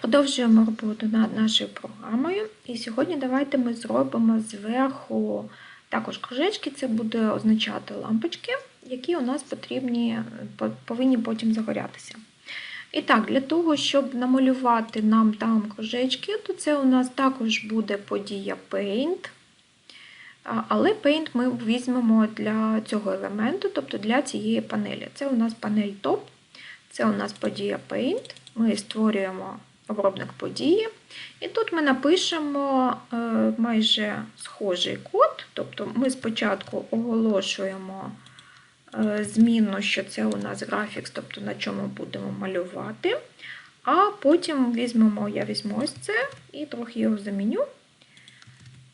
Продовжуємо роботу над нашою програмою. І сьогодні давайте ми зробимо зверху також кружечки, це буде означати лампочки, які у нас потрібні, повинні потім загорятися. І так, для того, щоб намалювати нам там кружечки, то це у нас також буде подія Paint. Але Paint ми візьмемо для цього елементу, тобто для цієї панелі. Це у нас панель Top, це у нас подія Paint. Ми створюємо обробник події. І тут ми напишемо е, майже схожий код, тобто ми спочатку оголошуємо е, зміну, що це у нас графікс, тобто на чому будемо малювати. А потім візьмемо, я візьму ось це і трохи його заміню.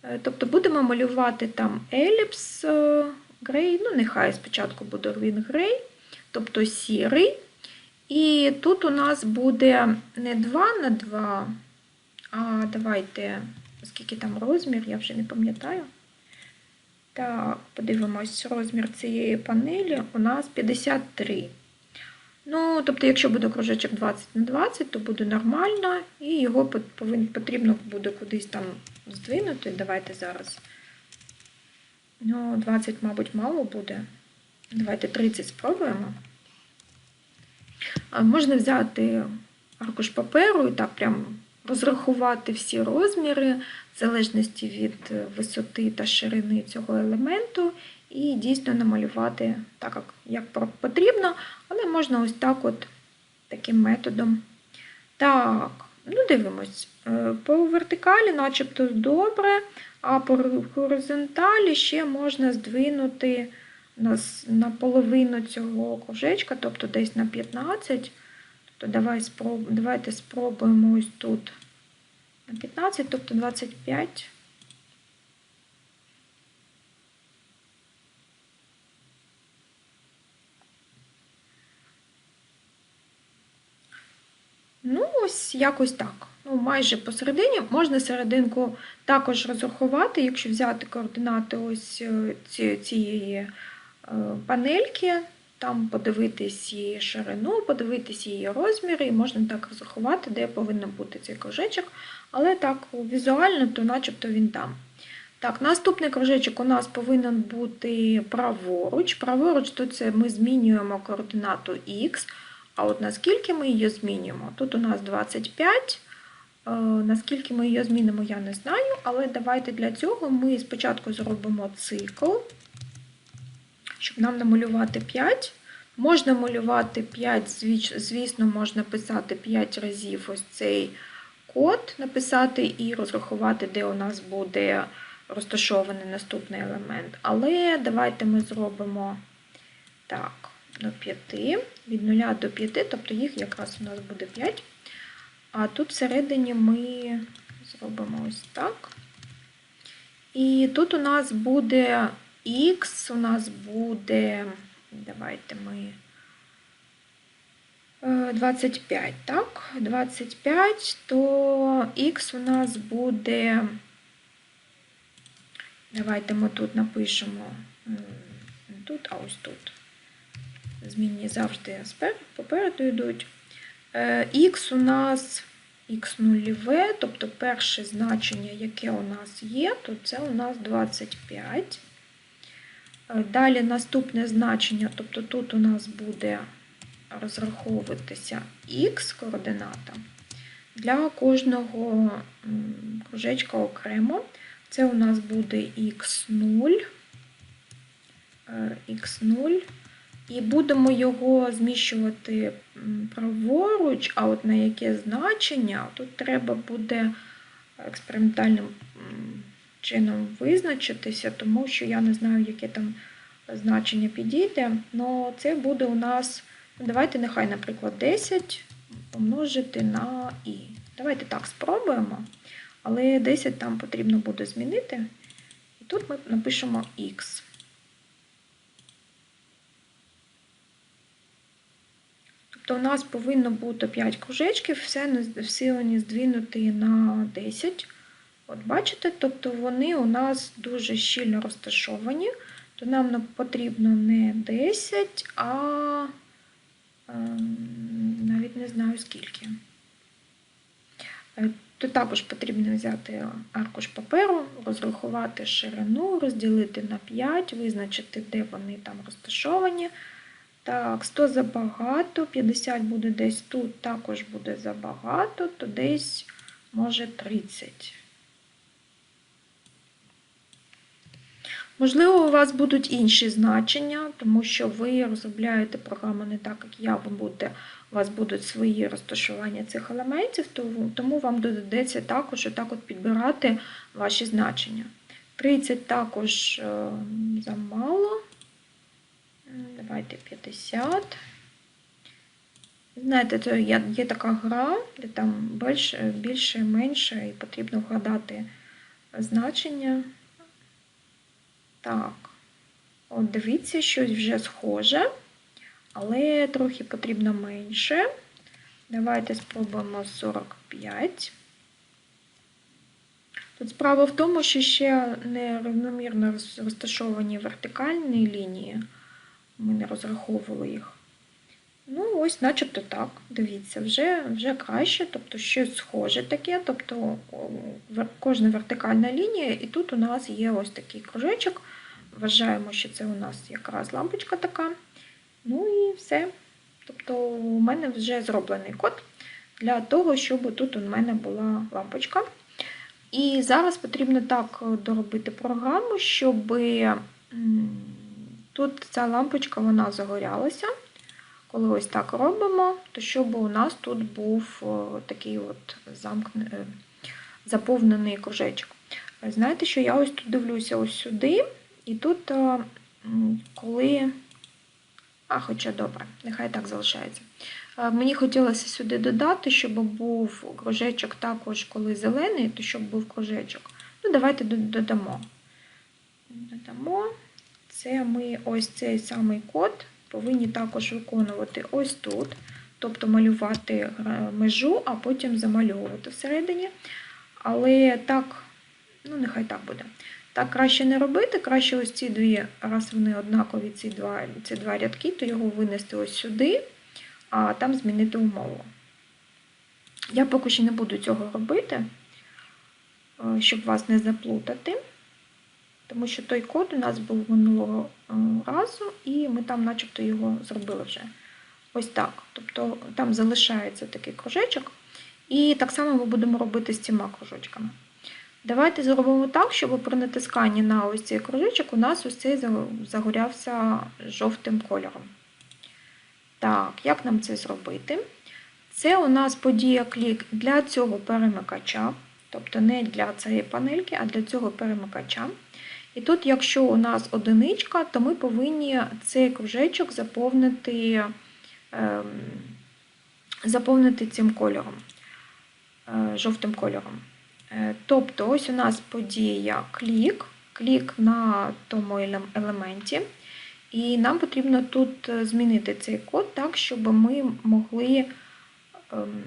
Е, тобто будемо малювати там еліпс грей, ну нехай спочатку буде він грей, тобто сірий. І тут у нас буде не 2 на 2, а давайте, скільки там розмір, я вже не пам'ятаю. Так, подивимось, розмір цієї панелі у нас 53. Ну, тобто, якщо буде кружечок 20 на 20, то буде нормально, і його потрібно буде кудись там здвинути. Давайте зараз. Ну, 20, мабуть, мало буде. Давайте 30 спробуємо. Можна взяти аркуш паперу і так прям розрахувати всі розміри, в залежності від висоти та ширини цього елементу, і дійсно намалювати так, як потрібно, але можна ось так от таким методом. Так, ну дивимось, е, по вертикалі, начебто добре, а по горизонталі ще можна здвинути на половину цього кружечка, тобто десь на 15. Тобто давай спроб... давайте спробуємо ось тут на 15, тобто 25. Ну, ось якось так. Ну, майже посередині. Можна серединку також розрахувати, якщо взяти координати ось е, цієї панельки, там подивитись її ширину, подивитись її розміри, і можна так розрахувати, де повинен бути цей кружечок. Але так візуально, то начебто він там. Так, Наступний кружечок у нас повинен бути праворуч. Праворуч, то це ми змінюємо координату Х. А от наскільки ми її змінюємо? Тут у нас 25. Е, наскільки ми її змінимо, я не знаю, але давайте для цього ми спочатку зробимо цикл щоб нам намалювати 5. Можна малювати 5, звісно, можна писати 5 разів ось цей код, написати і розрахувати, де у нас буде розташований наступний елемент. Але давайте ми зробимо так, до 5, від 0 до 5, тобто їх якраз у нас буде 5. А тут всередині ми зробимо ось так. І тут у нас буде Х у нас буде, давайте ми 25, е, так? 25, то Х у нас буде, давайте ми тут напишемо, тут, а ось тут. Змінні завжди попереду йдуть. Е, Х у нас х нульове, тобто перше значення, яке у нас є, то це у нас 25. Е, далі наступне значення, тобто тут у нас буде розраховуватися х координата. Для кожного кружечка окремо. Це у нас буде х0, х0, е, і будемо його зміщувати праворуч, а от на яке значення, тут треба буде експериментальним чином визначитися, тому що я не знаю, яке там значення підійде. Але це буде у нас, давайте нехай, наприклад, 10 помножити на і. Давайте так спробуємо. Але 10 там потрібно буде змінити. І тут ми напишемо Х. Тобто у нас повинно бути 5 кружечків, все всі вони здвинуті на 10. От бачите, тобто вони у нас дуже щільно розташовані, то нам потрібно не 10, а ем, навіть не знаю скільки. Е, то також потрібно взяти аркуш паперу, розрахувати ширину, розділити на 5, визначити, де вони там розташовані. Так, 100 забагато, 50 буде десь тут, також буде забагато, то десь може 30. Можливо, у вас будуть інші значення, тому що ви розробляєте програму не так, як я, ви будете, у вас будуть свої розташування цих елементів, тому вам доведеться також отак от підбирати ваші значення. 30 також е, замало. Давайте 50. Знаєте, то є така гра, де там більше, більше менше, і потрібно вгадати значення. Так, от дивіться, щось вже схоже, але трохи потрібно менше. Давайте спробуємо 45. Тут справа в тому, що ще нерівномірно розташовані вертикальні лінії. Ми не розраховували їх. Ну, ось, начебто так, дивіться, вже вже краще, тобто щось схоже таке, тобто кожна вертикальна лінія, і тут у нас є ось такий кружечок. Вважаємо, що це у нас якраз лампочка така. Ну і все. Тобто у мене вже зроблений код для того, щоб тут у мене була лампочка. І зараз потрібно так доробити програму, щоб тут ця лампочка вона загорялася. Коли ось так робимо, то щоб у нас тут був такий от замкнений, заповнений кружечок. Знаєте, що я ось тут дивлюся ось сюди, і тут, коли. А, хоча добре, нехай так залишається. Мені хотілося сюди додати, щоб був кружечок також, коли зелений, то щоб був кружечок. Ну, давайте додамо. Додамо. Це ми ось цей самий код повинні також виконувати ось тут, тобто малювати е, межу, а потім замальовувати всередині. Але так, ну нехай так буде. Так краще не робити, краще ось ці дві, раз вони однакові, ці два ці два рядки, то його винести ось сюди, а там змінити умову. Я поки що не буду цього робити, е, щоб вас не заплутати. Тому що той код у нас був минулого е, разу, і ми там начебто його зробили вже. Ось так. Тобто там залишається такий кружечок. І так само ми будемо робити з цими кружочками. Давайте зробимо так, щоб при натисканні на ось цей кружечок у нас ось цей загорявся жовтим кольором. Так, як нам це зробити? Це у нас подія клік для цього перемикача, тобто не для цієї панельки, а для цього перемикача. І тут, якщо у нас одиничка, то ми повинні цей кружечок заповнити ем, заповнити цим кольором, е, жовтим кольором. Е, тобто, ось у нас подія клік, клік на тому елементі. І нам потрібно тут змінити цей код так, щоб ми могли ем,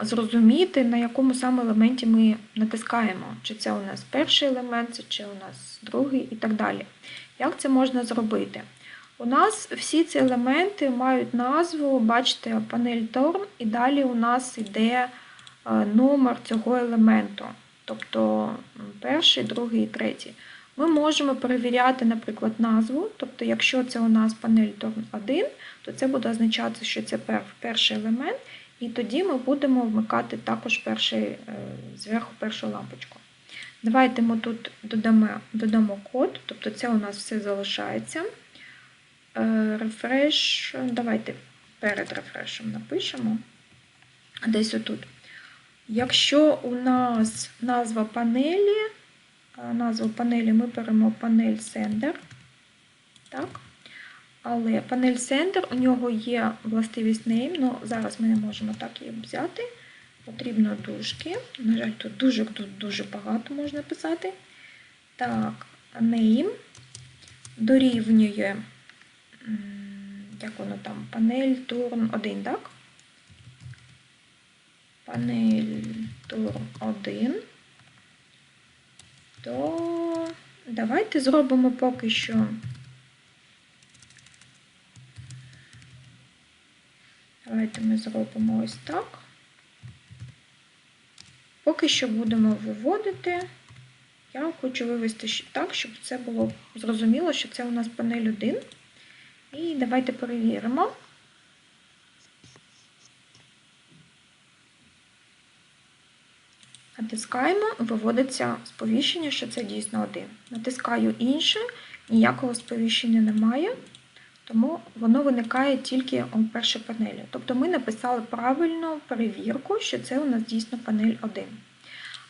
зрозуміти, на якому саме елементі ми натискаємо, чи це у нас перший елемент, чи у нас другий і так далі. Як це можна зробити? У нас всі ці елементи мають назву, бачите, панель Torn, і далі у нас йде е, номер цього елементу, тобто перший, другий і третій. Ми можемо перевіряти, наприклад, назву, тобто, якщо це у нас панель Torn 1, то це буде означати, що це перший елемент. І тоді ми будемо вмикати також перший, е, зверху першу лампочку. Давайте ми тут додамо додамо код, тобто це у нас все залишається. Рефреш, давайте перед рефрешем напишемо. Десь отут. Якщо у нас назва панелі, назву панелі ми беремо панель Sender. Так. Але панель Center, у нього є властивість name, але зараз ми не можемо так її взяти. Потрібно дужки. На жаль, тут дуже тут дуже багато можна писати. Так, name дорівнює, як воно там, панель turn 1, так? Панель turn 1. То давайте зробимо поки що. Давайте ми зробимо ось так. Поки що будемо виводити. Я хочу вивести так, щоб це було зрозуміло, що це у нас панель 1. І давайте перевіримо. Натискаємо, виводиться сповіщення, що це дійсно один. Натискаю інше, ніякого сповіщення немає, тому воно виникає тільки у першій панелі. Тобто ми написали правильну перевірку, що це у нас дійсно панель 1.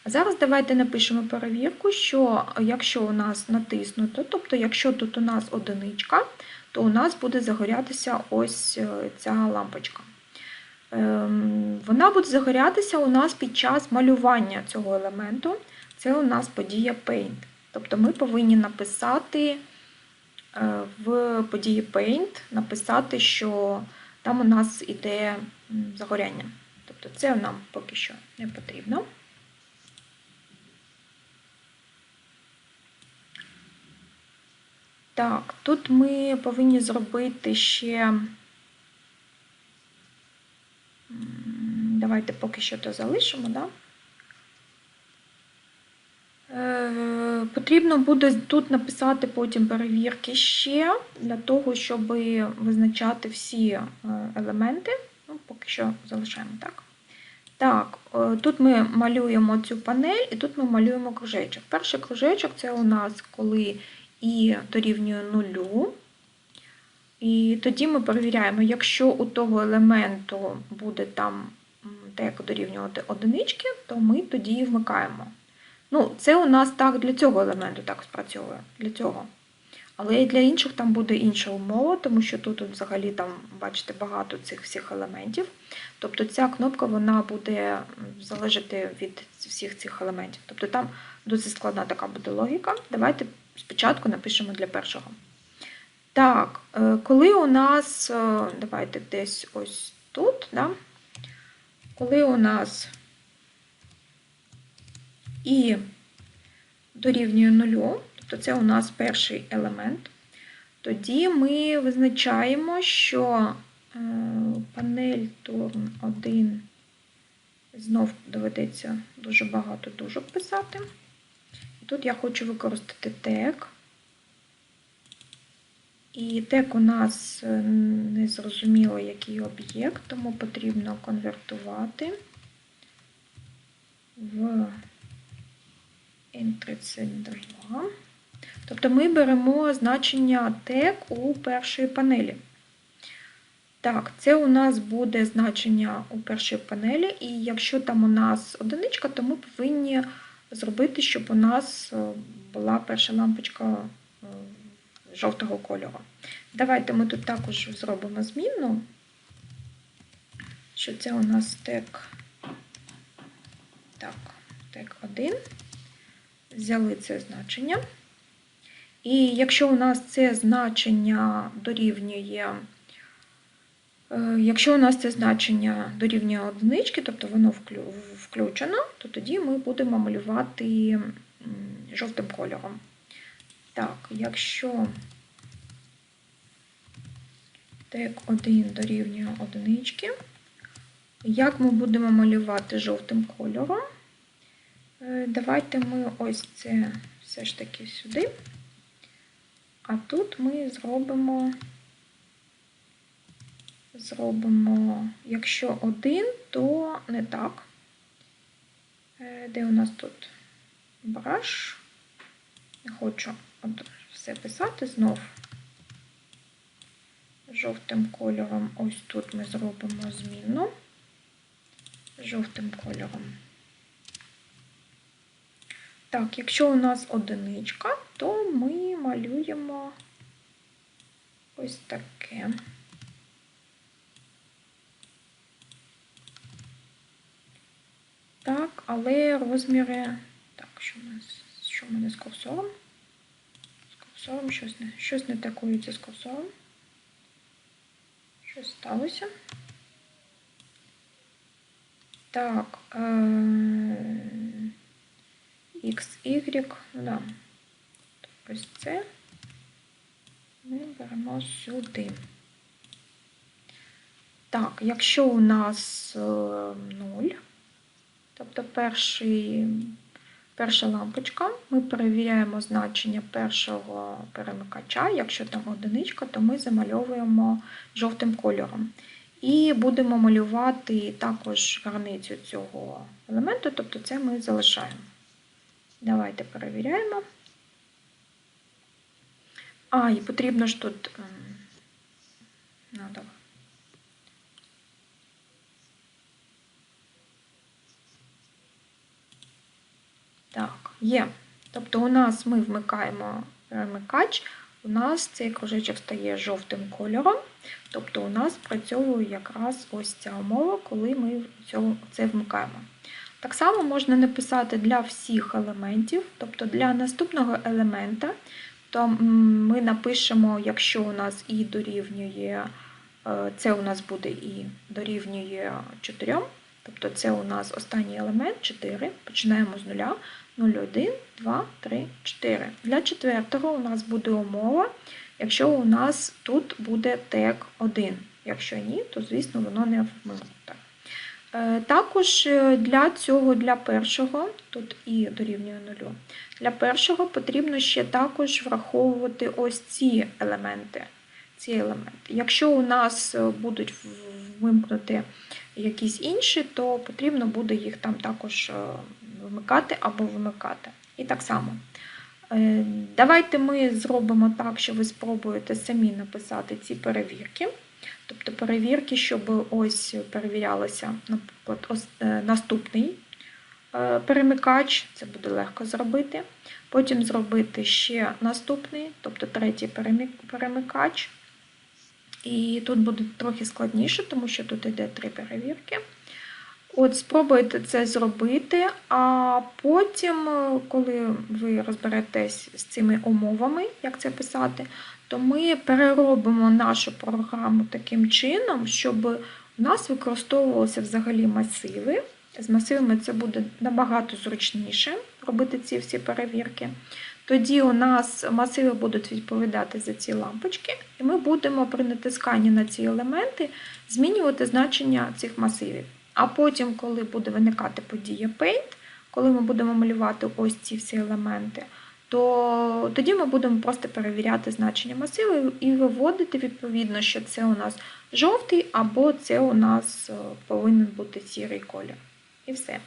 А зараз давайте напишемо перевірку, що якщо у нас натиснуто, тобто якщо тут у нас одиничка, то у нас буде загорятися ось е, ця лампочка. Ем, Вона буде загорятися у нас під час малювання цього елементу. Це у нас подія Paint. Тобто ми повинні написати е, в події Paint, написати, що там у нас іде загоряння. Тобто це нам поки що не потрібно. Так, тут ми повинні зробити ще. Давайте поки що то залишимо, да? Е, Потрібно буде тут написати потім перевірки ще для того, щоб визначати всі е, елементи. Ну, поки що залишаємо так. Так, е, тут ми малюємо цю панель і тут ми малюємо кружечок. Перший кружечок це у нас коли і дорівнює нулю. І тоді ми перевіряємо, якщо у того елементу буде там так дорівнювати одинички, то ми тоді і вмикаємо. Ну, це у нас так для цього елементу так спрацьовує. Для цього. Але і для інших там буде інша умова, тому що тут взагалі там, бачите, багато цих всіх елементів. Тобто ця кнопка вона буде залежати від всіх цих елементів. Тобто там досить складна така буде логіка. Давайте спочатку напишемо для першого. Так, е, коли у нас, е, давайте десь ось тут, да? коли у нас і дорівнює нулю, тобто це у нас перший елемент, тоді ми визначаємо, що е, панель Turn 1 знов доведеться дуже багато дужок писати. Тут я хочу використати тег. І тег у нас е, не зрозуміло, який об'єкт, тому потрібно конвертувати в N32. Тобто ми беремо значення тег у першій панелі. Так, це у нас буде значення у першій панелі, і якщо там у нас одиничка, то ми повинні зробити, щоб у нас е, була перша лампочка жовтого кольору. Давайте ми тут також зробимо змінну, що це у нас тег, так, тег 1. Взяли це значення. І якщо у нас це значення дорівнює, е, якщо у нас це значення дорівнює одинички, тобто воно включено, то тоді ми будемо малювати жовтим кольором. Так, якщо тег 1 дорівнює одинички, як ми будемо малювати жовтим кольором? Е, Давайте ми ось це все ж таки сюди. А тут ми зробимо, зробимо, якщо один, то не так. Е, Де у нас тут браш? Не хочу все писати знов. Жовтим кольором, ось тут ми зробимо зміну. Жовтим кольором. Так, якщо у нас одиничка, то ми малюємо ось таке. Так, але розміри. Так, що нас? Що в мене з курсором? Курсором щось не, щось не такується з курсором. Щось сталося. Так. Е X, Y, ну да. Ось це ми беремо сюди. Так, якщо у нас 0, Тобто перший, перша лампочка, ми перевіряємо значення першого перемикача. Якщо там одиничка, то ми замальовуємо жовтим кольором. І будемо малювати також границю цього елементу, тобто це ми залишаємо. Давайте перевіряємо. А, і потрібно ж тут. ем, Ну, давай. Так, є. Тобто у нас ми вмикаємо перемикач, у нас цей кружечок стає жовтим кольором, тобто у нас працьовує якраз ось ця умова, коли ми це вмикаємо. Так само можна написати для всіх елементів, тобто для наступного елемента, то ми напишемо, якщо у нас і дорівнює, е, це у нас буде і дорівнює 4, тобто це у нас останній елемент 4, починаємо з нуля. 0, 1, 2, 3, 4. Для четвертого у нас буде умова, якщо у нас тут буде тег 1. Якщо ні, то, звісно, воно не вмикнуте. Е, Також е, для цього, для першого, тут і дорівнює нулю, для першого потрібно ще також враховувати ось ці елементи. Ці елементи. Якщо у нас е, будуть вимкнути якісь інші, то потрібно буде їх там також вмикати або вимикати. І так само. Е, Давайте ми зробимо так, що ви спробуєте самі написати ці перевірки. Тобто перевірки, щоб ось перевірялося, наприклад, е, наступний е, перемикач, це буде легко зробити. Потім зробити ще наступний, тобто третій перемикач. І тут буде трохи складніше, тому що тут йде три перевірки. От спробуйте це зробити, а потім, е, коли ви розберетесь з цими умовами, як це писати, то ми переробимо нашу програму таким чином, щоб у нас використовувалися взагалі масиви. З масивами це буде набагато зручніше робити ці всі перевірки. Тоді у нас масиви будуть відповідати за ці лампочки, і ми будемо при натисканні на ці елементи змінювати значення цих масивів. А потім, коли буде виникати подія Paint, коли ми будемо малювати ось ці всі елементи, то тоді ми будемо просто перевіряти значення масиву і виводити відповідно, що це у нас жовтий, або це у нас е, повинен бути сірий колір. І все.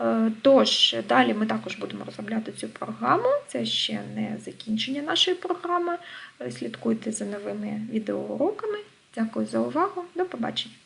Е, Тож, далі ми також будемо розробляти цю програму. Це ще не закінчення нашої програми. Е, Слідкуйте за новими відеоуроками. Дякую за увагу. До побачення!